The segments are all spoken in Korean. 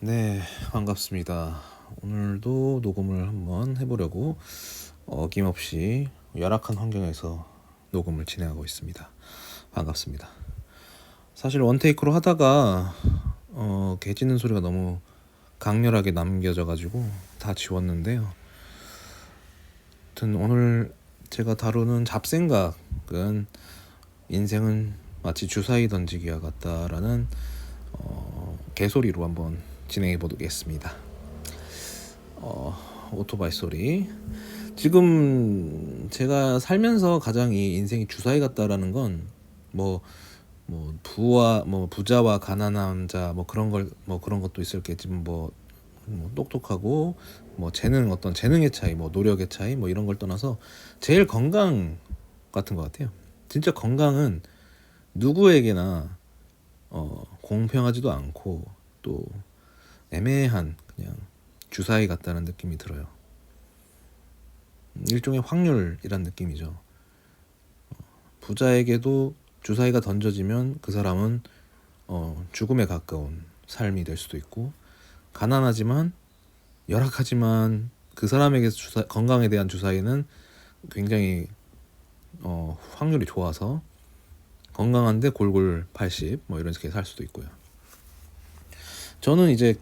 네, 반갑습니다. 오늘도 녹음을 한번 해보려고 어김없이 열악한 환경에서 녹음을 진행하고 있습니다. 반갑습니다. 사실 원테이크로 하다가 어, 개 짖는 소리가 너무 강렬하게 남겨져 가지고 다 지웠는데요. 아무튼 오늘 제가 다루는 잡생각은 인생은 마치 주사위 던지기와 같다라는 어, 개소리로 한번 진행해 보겠습니다. 어, 오토바이 소리. 지금 제가 살면서 가장 이 인생이 주사위 같다라는 건 뭐 뭐 부와 뭐 부자와 가난한 자 뭐 그런 걸 뭐 그런 것도 있을겠지만 뭐, 뭐 똑똑하고 뭐 재능 어떤 재능의 차이 뭐 노력의 차이 뭐 이런 걸 떠나서 제일 건강 같은 것 같아요. 진짜 건강은 누구에게나 어, 공평하지도 않고 또 애매한 그냥 주사위 같다는 느낌이 들어요. 일종의 확률이란 느낌이죠. 어, 부자에게도 주사위가 던져지면 그 사람은 어, 죽음에 가까운 삶이 될 수도 있고 가난하지만 열악하지만 그 사람에게 주사, 건강에 대한 주사위는 굉장히 어, 확률이 좋아서 건강한데 골골 80 뭐 이런 식의 살 수도 있고요. 저는 이제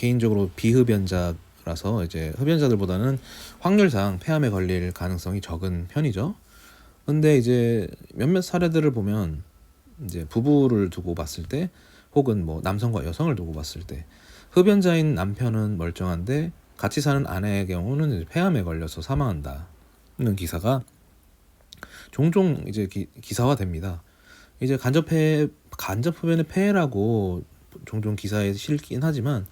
개인적으로 비흡연자라서 이제 흡연자들보다는 확률상 폐암에 걸릴 가능성이 적은 편이죠. 근데 이제 몇몇 사례들을 보면 이제 부부를 두고 봤을 때 혹은 뭐 남성과 여성을 두고 봤을 때 흡연자인 남편은 멀쩡한데 같이 사는 아내의 경우는 이제 폐암에 걸려서 사망한다는 기사가 종종 이제 기, 기사화됩니다. 이제 간접해 간접 흡연의 폐해라고 종종 기사에 실긴 하지만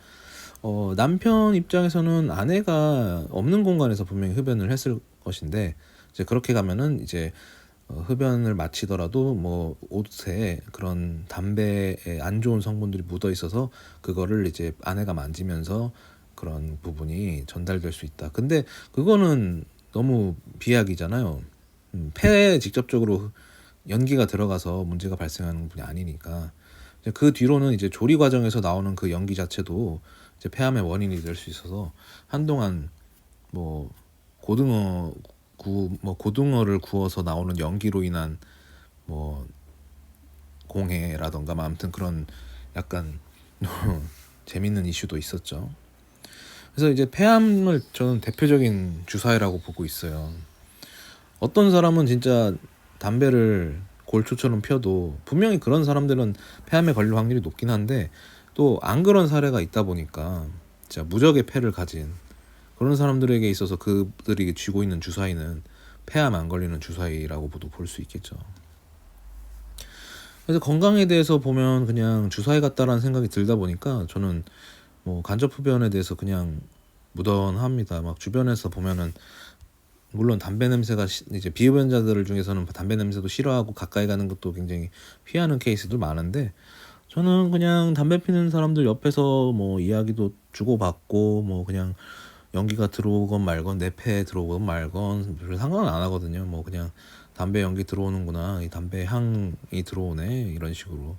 어, 남편 입장에서는 아내가 없는 공간에서 분명히 흡연을 했을 것인데 이제 그렇게 가면은 이제 어, 흡연을 마치더라도 뭐 옷에 그런 담배에 안 좋은 성분들이 묻어 있어서 그거를 이제 아내가 만지면서 그런 부분이 전달될 수 있다. 근데 그거는 너무 비약이잖아요. 음, 폐에 직접적으로 연기가 들어가서 문제가 발생하는 분이 아니니까 그 뒤로는 이제 조리 과정에서 나오는 그 연기 자체도 이제 폐암의 원인이 될 수 있어서 한동안 뭐 고등어 구 뭐 고등어를 구워서 나오는 연기로 인한 뭐 공해라던가 뭐 아무튼 그런 약간 재밌는 이슈도 있었죠. 그래서 이제 폐암을 저는 대표적인 주사위라고 보고 있어요. 어떤 사람은 진짜 담배를 골초처럼 펴도 분명히 그런 사람들은 폐암에 걸릴 확률이 높긴 한데 또 안 그런 사례가 있다 보니까 진짜 무적의 폐를 가진 그런 사람들에게 있어서 그들이 쥐고 있는 주사위는 폐암 안 걸리는 주사위라고도 볼 수 있겠죠. 그래서 건강에 대해서 보면 그냥 주사위 같다라는 생각이 들다 보니까 저는 뭐 간접 흡연에 대해서 그냥 무던합니다. 막 주변에서 보면은 물론 담배 냄새가 시- 이제 비흡연자들 중에서는 담배 냄새도 싫어하고 가까이 가는 것도 굉장히 피하는 케이스도 많은데 저는 그냥 담배 피는 사람들 옆에서 뭐 이야기도 주고받고 뭐 그냥 연기가 들어오건 말건 내 폐에 들어오건 말건 별 상관은 안 하거든요. 뭐 그냥 담배 연기 들어오는구나 이 담배 향이 들어오네 이런 식으로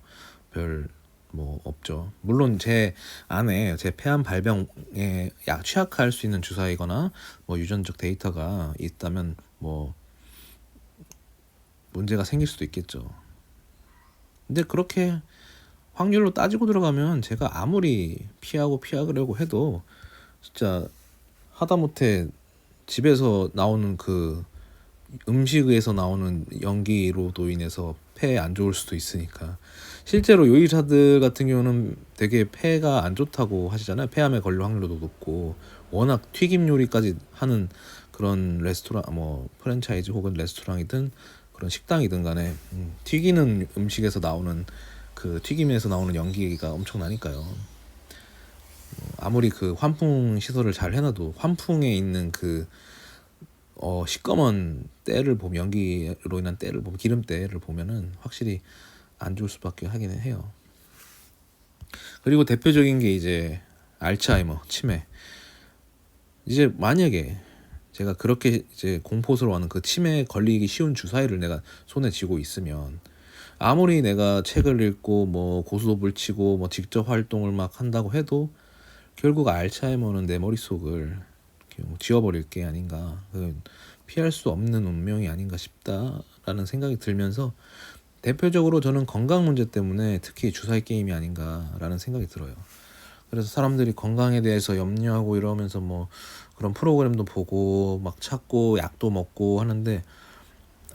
별 뭐 없죠. 물론 제 안에 제 폐암 발병에 약 취약할 수 있는 주사이거나 뭐 유전적 데이터가 있다면 뭐 문제가 생길 수도 있겠죠. 근데 그렇게 확률로 따지고 들어가면 제가 아무리 피하고 피하려고 해도 진짜 하다못해 집에서 나오는 그 음식에서 나오는 연기로도 인해서 폐에 안 좋을 수도 있으니까 실제로 요리사들 같은 경우는 되게 폐가 안 좋다고 하시잖아요. 폐암에 걸릴 확률도 높고 워낙 튀김 요리까지 하는 그런 레스토랑 뭐 프랜차이즈 혹은 레스토랑이든 그런 식당이든 간에 음, 튀기는 음식에서 나오는 그 튀김에서 나오는 연기가 엄청나니까요. 어, 아무리 그 환풍 시설을 잘 해놔도 환풍에 있는 그 어, 시꺼먼 때를 보면 연기로 인한 때를 보면 기름때를 보면은 확실히 안 좋을 수밖에 하기는 해요. 그리고 대표적인 게 이제 알츠하이머 치매. 이제 만약에 제가 그렇게 이제 공포스러워하는 그 치매에 걸리기 쉬운 주사위를 내가 손에 쥐고 있으면 아무리 내가 책을 읽고 뭐 고스톱을 치고 뭐 직접 활동을 막 한다고 해도 결국 알츠하이머는 내 머릿속을 이렇게 지워버릴 게 아닌가 그 피할 수 없는 운명이 아닌가 싶다라는 생각이 들면서 대표적으로 저는 건강 문제 때문에 특히 주사위 게임이 아닌가라는 생각이 들어요. 그래서 사람들이 건강에 대해서 염려하고 이러면서 뭐 그런 프로그램도 보고 막 찾고 약도 먹고 하는데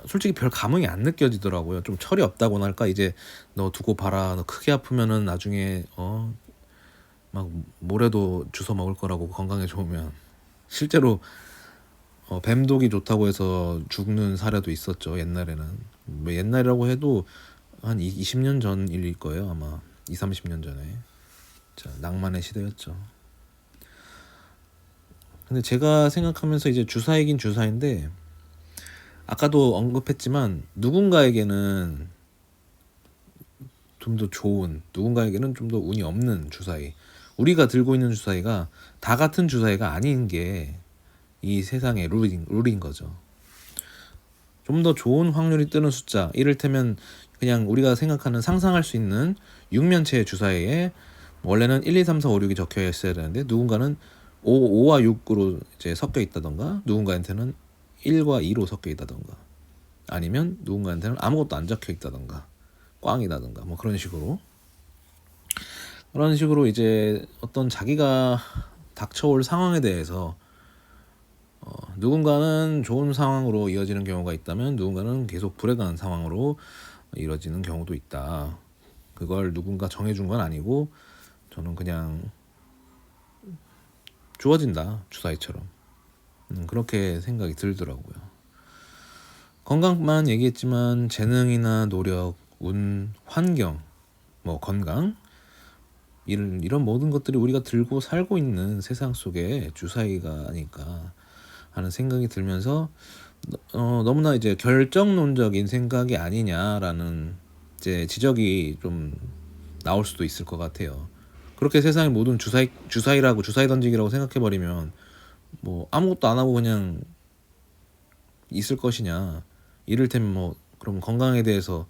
솔직히 별 감흥이 안 느껴지더라고요. 좀 철이 없다고나 할까 이제 너 두고 봐라. 너 크게 아프면은 나중에 어 막 모래도 주워 먹을 거라고 건강에 좋으면 실제로 어, 뱀독이 좋다고 해서 죽는 사례도 있었죠 옛날에는. 뭐 옛날이라고 해도 한 20년 전일 거예요 아마. 2, 30년 전에. 자 낭만의 시대였죠. 근데 제가 생각하면서 이제 주사이긴 주사인데 아까도 언급했지만 누군가에게는 좀 더 좋은 누군가에게는 좀 더 운이 없는 주사위 우리가 들고 있는 주사위가 다 같은 주사위가 아닌 게 이 세상의 룰인, 룰인 거죠. 좀 더 좋은 확률이 뜨는 숫자, 이를테면 그냥 우리가 생각하는 상상할 수 있는 육면체의 주사위에 원래는 1, 2, 3, 4, 5, 6이 적혀 있어야 되는데 누군가는 5, 5와 6으로 이제 섞여 있다던가 누군가한테는 1과 2로 섞여 있다던가 아니면 누군가한테는 아무것도 안 적혀 있다던가 꽝이다던가 뭐 그런 식으로 그런 식으로 이제 어떤 자기가 닥쳐올 상황에 대해서 어, 누군가는 좋은 상황으로 이어지는 경우가 있다면 누군가는 계속 불행한 상황으로 이뤄지는 경우도 있다. 그걸 누군가 정해준 건 아니고 저는 그냥 주어진다 주사위처럼 음, 그렇게 생각이 들더라고요. 건강만 얘기했지만 재능이나 노력, 운, 환경, 뭐 건강 이런 이런 모든 것들이 우리가 들고 살고 있는 세상 속에 주사위가 아닐까 하는 생각이 들면서 어, 너무나 이제 결정론적인 생각이 아니냐라는 이제 지적이 좀 나올 수도 있을 것 같아요. 그렇게 세상의 모든 주사위 주사위라고 주사위 던지기라고 생각해 버리면 뭐 아무것도 안 하고 그냥 있을 것이냐. 이를테면 뭐 그럼 건강에 대해서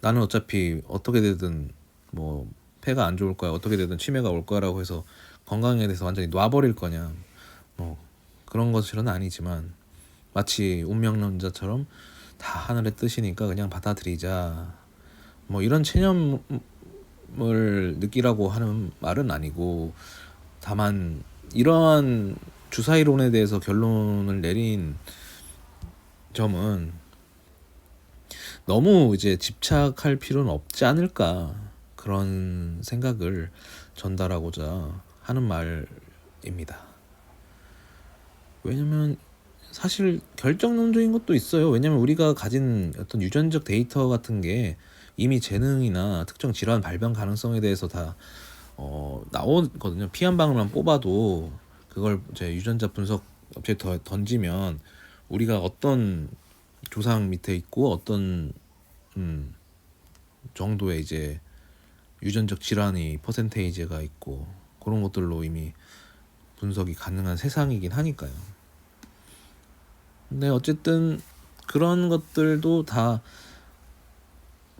나는 어차피 어떻게 되든 뭐 폐가 안 좋을 거야. 어떻게 되든 치매가 올 거라고 해서 건강에 대해서 완전히 놔버릴 거냐. 뭐 그런 것은 아니지만 마치 운명론자처럼 다 하늘의 뜻이니까 그냥 받아들이자. 뭐 이런 체념을 느끼라고 하는 말은 아니고 다만 이러한 주사이론에 대해서 결론을 내린 점은 너무 이제 집착할 필요는 없지 않을까 그런 생각을 전달하고자 하는 말입니다. 왜냐면 사실 결정론적인 것도 있어요. 왜냐면 우리가 가진 어떤 유전적 데이터 같은 게 이미 재능이나 특정 질환 발병 가능성에 대해서 다 어, 나오거든요. 피 한 방울만 뽑아도 그걸 이제 유전자 분석 업체에 더 던지면 우리가 어떤 조상 밑에 있고 어떤 음, 정도의 이제 유전적 질환이 퍼센테이지가 있고 그런 것들로 이미 분석이 가능한 세상이긴 하니까요. 근데 어쨌든 그런 것들도 다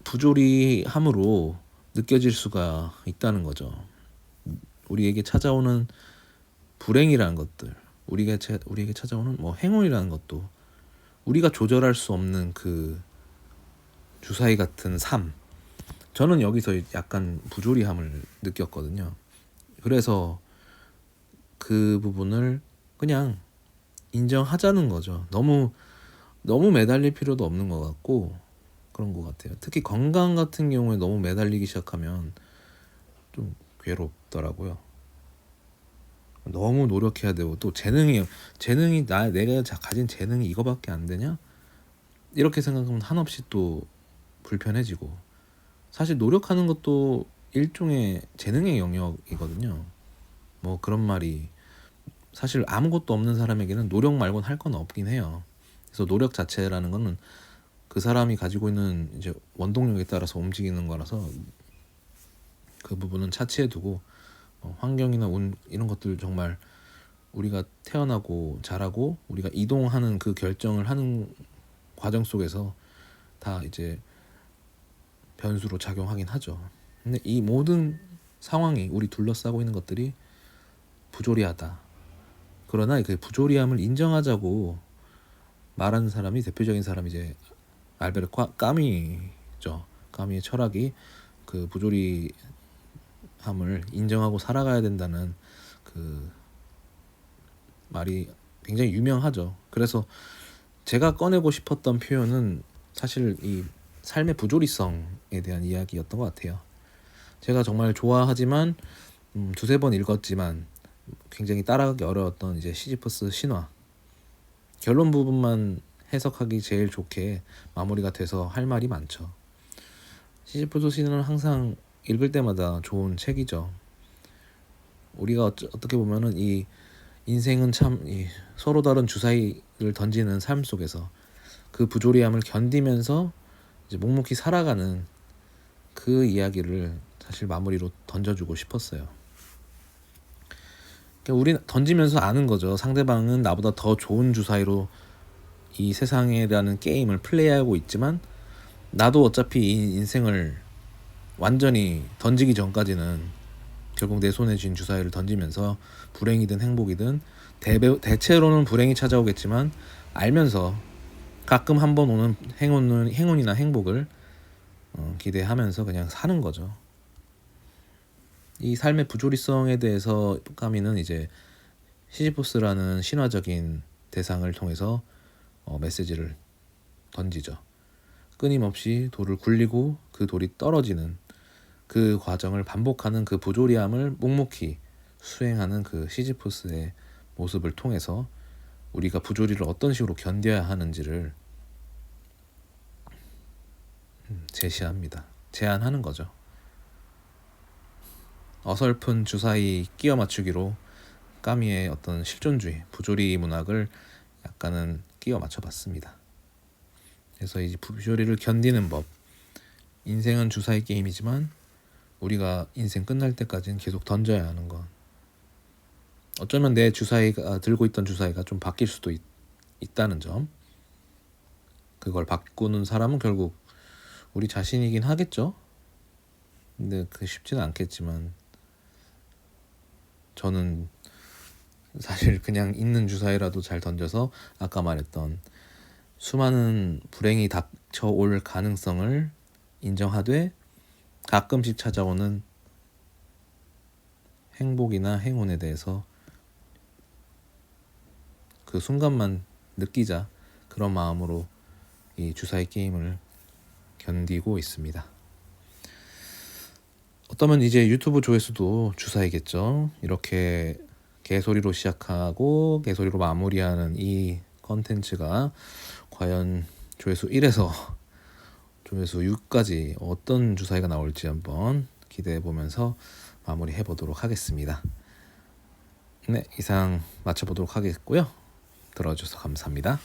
부조리함으로 느껴질 수가 있다는 거죠. 우리에게 찾아오는 불행이라는 것들, 우리가 우리에게 찾아오는 뭐 행운이라는 것도 우리가 조절할 수 없는 그 주사위 같은 삶. 저는 여기서 약간 부조리함을 느꼈거든요. 그래서 그 부분을 그냥 인정하자는 거죠. 너무 너무 매달릴 필요도 없는 것 같고 그런 것 같아요. 특히 건강 같은 경우에 너무 매달리기 시작하면 좀 괴롭더라고요. 너무 노력해야 되고 또 재능이 재능이 나 내가 가진 재능이 이거밖에 안 되냐? 이렇게 생각하면 한없이 또 불편해지고 사실 노력하는 것도 일종의 재능의 영역이거든요. 뭐 그런 말이 사실 아무것도 없는 사람에게는 노력 말고는 할건 없긴 해요. 그래서 노력 자체라는 거는 그 사람이 가지고 있는 이제 원동력에 따라서 움직이는 거라서 그 부분은 차치해 두고 어, 환경이나 운 이런 것들 정말 우리가 태어나고 자라고 우리가 이동하는 그 결정을 하는 과정 속에서 다 이제 변수로 작용하긴 하죠. 근데 이 모든 상황이 우리 둘러싸고 있는 것들이 부조리하다. 그러나 그 부조리함을 인정하자고 말하는 사람이 대표적인 사람이 이제 알베르 과- 까미죠. 까미의 철학이 그 부조리함을 인정하고 살아가야 된다는 그 말이 굉장히 유명하죠. 그래서 제가 꺼내고 싶었던 표현은 사실 이 삶의 부조리성에 대한 이야기였던 것 같아요. 제가 정말 좋아하지만 음, 두세 번 읽었지만 굉장히 따라가기 어려웠던 이제 시지프스 신화 결론 부분만 해석하기 제일 좋게 마무리가 돼서 할 말이 많죠. 시지프스 신화는 항상 읽을 때마다 좋은 책이죠. 우리가 어쩌, 어떻게 보면은 이 인생은 참 이 서로 다른 주사위를 던지는 삶 속에서 그 부조리함을 견디면서 이제 묵묵히 살아가는 그 이야기를 사실 마무리로 던져주고 싶었어요. 그러니까 우리 던지면서 아는 거죠. 상대방은 나보다 더 좋은 주사위로 이 세상이라는 게임을 플레이하고 있지만 나도 어차피 이 인생을 완전히 던지기 전까지는 결국 내 손에 쥔 주사위를 던지면서 불행이든 행복이든 대체로는 불행이 찾아오겠지만 알면서 가끔 한 번 오는 행운은 행운이나 행복을 어, 기대하면서 그냥 사는 거죠. 이 삶의 부조리성에 대해서 까미는 이제 시지포스라는 신화적인 대상을 통해서 어, 메시지를 던지죠. 끊임없이 돌을 굴리고 그 돌이 떨어지는 그 과정을 반복하는 그 부조리함을 묵묵히 수행하는 그 시지포스의 모습을 통해서 우리가 부조리를 어떤 식으로 견뎌야 하는지를 음, 제시합니다. 제안하는 거죠. 어설픈 주사위 끼워 맞추기로 까미의 어떤 실존주의, 부조리 문학을 약간은 끼워 맞춰봤습니다. 그래서 이 부조리를 견디는 법. 인생은 주사위 게임이지만 우리가 인생 끝날 때까지는 계속 던져야 하는 것. 어쩌면 내 주사위가 들고 있던 주사위가 좀 바뀔 수도 있, 있다는 점. 그걸 바꾸는 사람은 결국 우리 자신이긴 하겠죠. 근데 그 쉽지는 않겠지만 저는 사실 그냥 있는 주사위라도 잘 던져서 아까 말했던 수많은 불행이 닥쳐올 가능성을 인정하되 가끔씩 찾아오는 행복이나 행운에 대해서 그 순간만 느끼자 그런 마음으로 이 주사위 게임을 견디고 있습니다. 어쩌면 이제 유튜브 조회수도 주사이겠죠. 이렇게 개소리로 시작하고 개소리로 마무리하는 이 컨텐츠가 과연 조회수 1에서 조회수 6까지 어떤 주사위가 나올지 한번 기대해 보면서 마무리해 보도록 하겠습니다. 네, 이상 마쳐 보도록 하겠고요. 들어주셔서 감사합니다.